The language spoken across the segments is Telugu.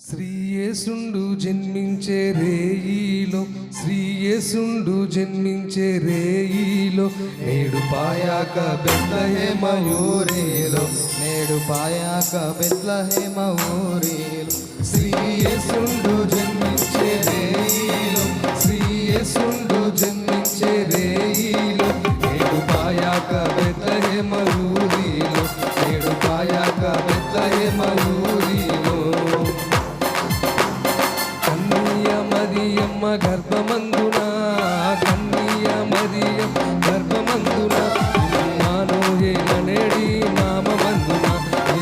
శ్రీయేసుండు జన్మించే రేయిలో శ్రీయేసుండు జన్మించే రేయిలో నేడు పాయాక బెత్తహేమయూరేలో నేడు పాయాక బెత్లహేమ ఊరిలో. శ్రీయేసుండు జన్మించే రేయిలో శ్రీయేసుండు జన్మించే రేయిలో నేడు పాయాక బెత్తహేమయూరిలో నేడు పాయాక బెత్తహేమయూరిలో మరియమ్మ గర్భమందున కన్నీయ మరియమ్మ గర్భమందున ఇమ్మానుయేలనేడి నామమందున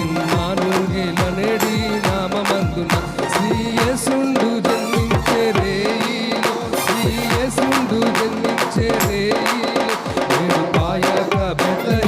ఇమ్మానుయేలనేడి నామందున శ్రీయేసుండు జన్మించే రేయిలో శ్రీయేసుండు జన్మించే రేయిలో నేను పాయక బెత్తయమయూరిలో